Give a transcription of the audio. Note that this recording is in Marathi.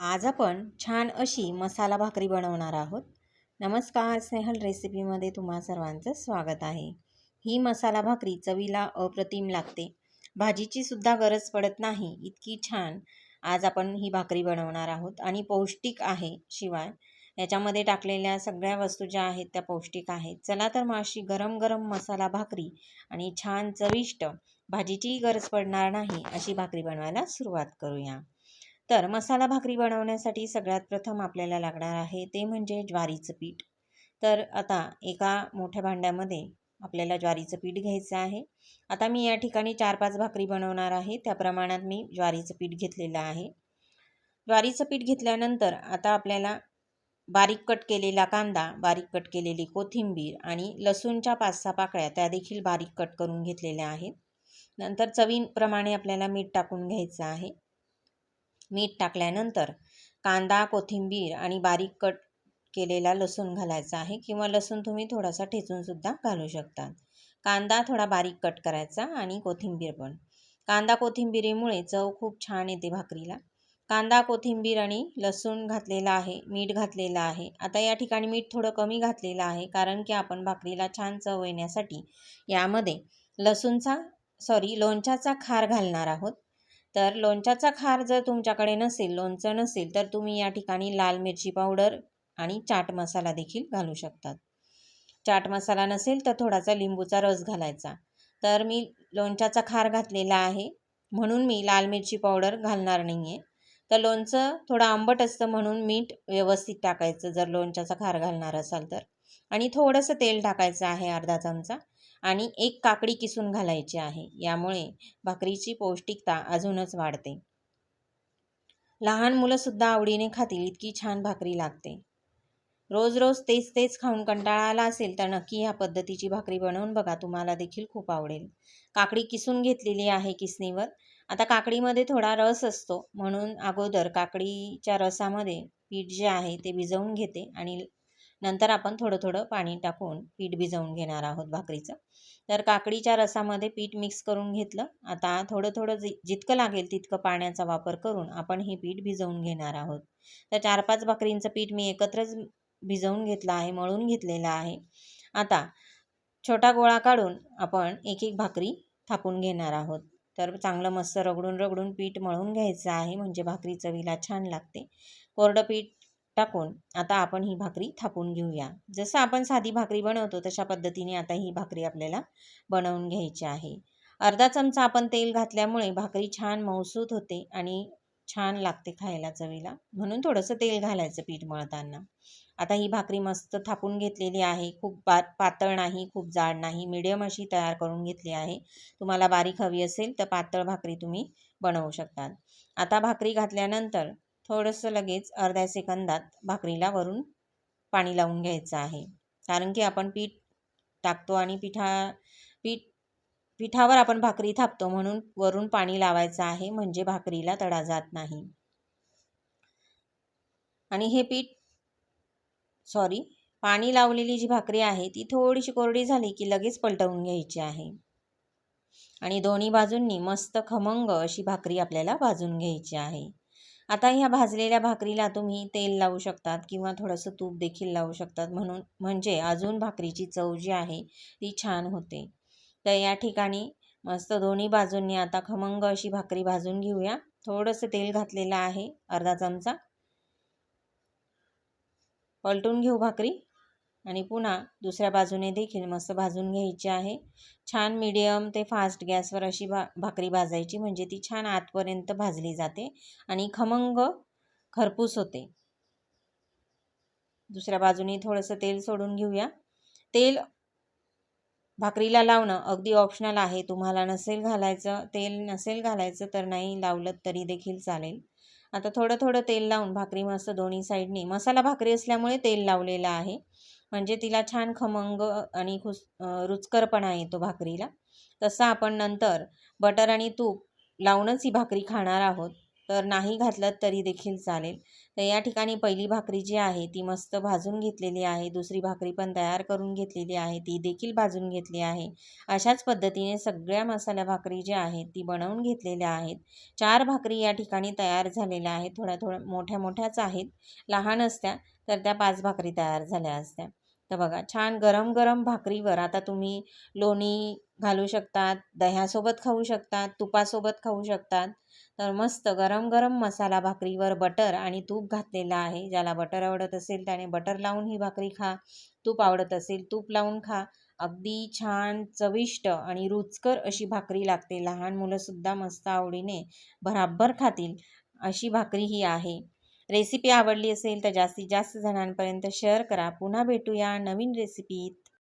आज आपण छान अशी मसाला भाकरी बनवणार आहोत. नमस्कार स्नेहल रेसिपीमध्ये तुम्हा सर्वांचं स्वागत आहे. ही मसाला भाकरी चवीला अप्रतिम लागते. भाजीची सुद्धा गरज पडत नाही इतकी छान आज आपण ही भाकरी बनवणार आहोत आणि पौष्टिक आहे शिवाय. याच्यामध्ये टाकलेल्या सगळ्या वस्तू ज्या आहेत त्या पौष्टिक आहेत. चला तर मग अशी गरम गरम मसाला भाकरी आणि छान चविष्ट भाजीचीही गरज पडणार नाही अशी भाकरी बनवायला सुरुवात करूया. तर मसाला भाकरी बनवण्यासाठी सगळ्यात प्रथम आपल्याला लागणार आहे ते म्हणजे ज्वारीचं पीठ. तर आता एका मोठ्या भांड्यामध्ये आपल्याला ज्वारीचं पीठ घ्यायचं आहे. आता मी या ठिकाणी चार पाच भाकरी बनवणार आहे. त्या प्रमाणात मी ज्वारीचं पीठ घेतलेलं आहे. ज्वारीचं पीठ घेतल्यानंतर आता आपल्याला बारीक कट केलेला कांदा बारीक कट केलेली कोथिंबीर आणि लसूणच्या पाच सहा पाकळ्या त्या देखील बारीक कट करून घेतलेल्या आहेत. नंतर चवीप्रमाणे आपल्याला मीठ टाकून घ्यायचं आहे. मीठ टाकल्यानंतर कांदा कोथिंबीर आणि बारीक कट केलेला लसूण घालायचा आहे किंवा लसूण तुम्ही थोडासा ठेचूनसुद्धा घालू शकता. कांदा थोडा बारीक कट करायचा आणि कोथिंबीर पण. कांदा कोथिंबिरीमुळे चव खूप छान येते भाकरीला. कांदा कोथिंबीर आणि लसूण घातलेला आहे मीठ घातलेलं आहे. आता या ठिकाणी मीठ थोडं कमी घातलेलं आहे कारण की आपण भाकरीला छान चव येण्यासाठी यामध्ये लसूणचा सॉरी लोणच्याचा खार घालणार आहोत. तर लोणच्याचा खार जर तुमच्याकडे नसेल लोणचं नसेल तर तुम्ही या ठिकाणी लाल मिरची पावडर आणि चाट मसाला देखील घालू शकतात. चाट मसाला नसेल तर थोडासा लिंबूचा रस घालायचा. तर मी लोणच्याचा खार घातलेला आहे. म्हणून मी लाल मिरची पावडर घालणार नाही आहे तर लोणचं थोडं आंबट असतं म्हणून मीठ व्यवस्थित टाकायचं जर लोणच्याचा खार घालणार असाल तर. आणि थोडंसं तेल टाकायचं आहे अर्धा चमचा. आणि एक काकडी किसून घालायची आहे. यामुळे भाकरीची पौष्टिकता अजूनच वाढते. लहान मुलंसुद्धा आवडीने खातील इतकी छान भाकरी लागते. रोज रोज तेच तेच खाऊन कंटाळा आला असेल तर नक्की ह्या पद्धतीची भाकरी बनवून बघा तुम्हाला देखील खूप आवडेल. काकडी किसून घेतलेली आहे किसणीवर. आता काकडीमध्ये थोडा रस असतो. म्हणून अगोदर काकडीच्या रसामध्ये पीठ जे आहे ते भिजवून घेते आणि नंतर आपण थोडं थोडं पाणी टाकून पीठ भिजवून घेणार आहोत भाकरीचं. तर काकडीच्या रसामध्ये पीठ मिक्स करून घेतलं. आता थोडं थोडं जि जितकं लागेल तितकं पाण्याचा वापर करून आपण हे पीठ भिजवून घेणार आहोत. तर चार पाच भाकरींचं पीठ मी एकत्रच भिजवून घेतलं आहे मळून घेतलेलं आहे. आता छोटा गोळा काढून आपण एक एक भाकरी थापून घेणार आहोत. तर चांगलं मस्त रगडून रगडून पीठ मळून घ्यायचं आहे म्हणजे भाकरी चवीला छान लागते. कोरडं पीठ टाकून आता आपण ही भाकरी थापून घेऊया. जसं आपण साधी भाकरी बनवतो तशा पद्धतीने आता ही भाकरी आपल्याला बनवून घ्यायची आहे. अर्धा चमचा आपण तेल घातल्यामुळे भाकरी छान मौसूत होते आणि छान लागते खायला चवीला. म्हणून थोडंसं तेल घालायचं पीठ मळताना. आता ही भाकरी मस्त थापून घेतलेली आहे. खूप पा पातळ नाही खूप जाड नाही. मिडियम अशी तयार करून घेतली आहे. तुम्हाला बारीक हवी असेल तर पातळ भाकरी तुम्ही बनवू शकतात. आता भाकरी घातल्यानंतर थोडंसं लगेच अर्ध्या सेकंदात भाकरीला वरून पाणी लावून घ्यायचं आहे. कारण की आपण पीठ टाकतो आणि पिठा पीठ पिठावर आपण भाकरी थापतो म्हणून वरून पाणी लावायचं आहे म्हणजे भाकरीला तडा जात नाही. आणि हे पीठ सॉरी पाणी लावलेली जी भाकरी आहे ती थोडीशी कोरडी झाली की लगेच पलटवून घ्यायची आहे. आणि दोन्ही बाजूंनी मस्त खमंग अशी भाकरी आपल्याला भाजून घ्यायची आहे. आता ह्या भाजलेल्या भाकरीला तुम्ही तेल लावू शकतात किंवा थोडंसं तूप देखील लावू शकतात. म्हणून म्हणजे अजून भाकरीची चव जी आहे ती छान होते. तर या ठिकाणी मस्त दोन्ही बाजूंनी आता खमंग अशी भाकरी भाजून घेऊया. थोडंसं तेल घातलेलं आहे अर्धा चमचा. पलटून घेऊ भाकरी. आणि पुन्हा दुसऱ्या बाजूने देखील मस्त भाजून घ्यायची आहे. छान मीडियम ते फास्ट गॅसवर अशी भा भाकरी भाजायची म्हणजे ती छान आतपर्यंत भाजली जाते आणि खमंग खरपूस होते. दुसऱ्या बाजूने थोडंसं तेल सोडून घेऊया. तेल भाकरीला लावणं अगदी ऑप्शनल आहे. तुम्हाला नसेल घालायचं तेल नसेल घालायचं तर नाही लावलं तरी देखील चालेल. आता थोडं थोडं तेल लावून भाकरी मस्त दोन्ही साईडनी मसाला भाकरी असल्यामुळे तेल लावलेलं आहे. म्हणजे तिला छान खमंग आणि खुस रुचकरपणा येतो भाकरीला. तसं आपण नंतर बटर आणि तूप लावूनच ही भाकरी खाणार आहोत. तर नाही घातलं तरी देखील चालेल. तर या ठिकाणी पहिली भाकरी जी आहे ती मस्त भाजून घेतलेली आहे. दुसरी भाकरी पण तयार करून घेतलेली आहे. ती देखील भाजून घेतली आहे. अशाच पद्धतीने सगळ्या मसाल्या भाकरी ज्या आहेत ती बनवून घेतलेल्या आहेत. चार भाकरी या ठिकाणी तयार झालेल्या आहेत. थोड्या थोड्या मोठ्या मोठ्याच आहेत. लहान असत्या तर त्या पाच भाकरी तयार झाल्या असत्या. तर बघा छान गरम गरम भाकरीवर आता तुम्ही लोणी घालू शकतात दह्यासोबत खाऊ शकतात तुपासोबत खाऊ शकतात. तर मस्त गरम गरम मसाला भाकरीवर बटर आणि तूप घातलेलं आहे. ज्याला बटर आवडत असेल त्याने बटर लावून ही भाकरी खा तूप आवडत असेल तूप लावून खा. अगदी छान चविष्ट आणि रुचकर अशी भाकरी लागते. लहान मुलंसुद्धा मस्त आवडीने भराभर खातील अशी भाकरी ही आहे. रेसिपी आवडली असेल तर जास्तीत जास्त जणांपर्यंत शेअर करा. पुन्हा भेटूया नवीन रेसिपीत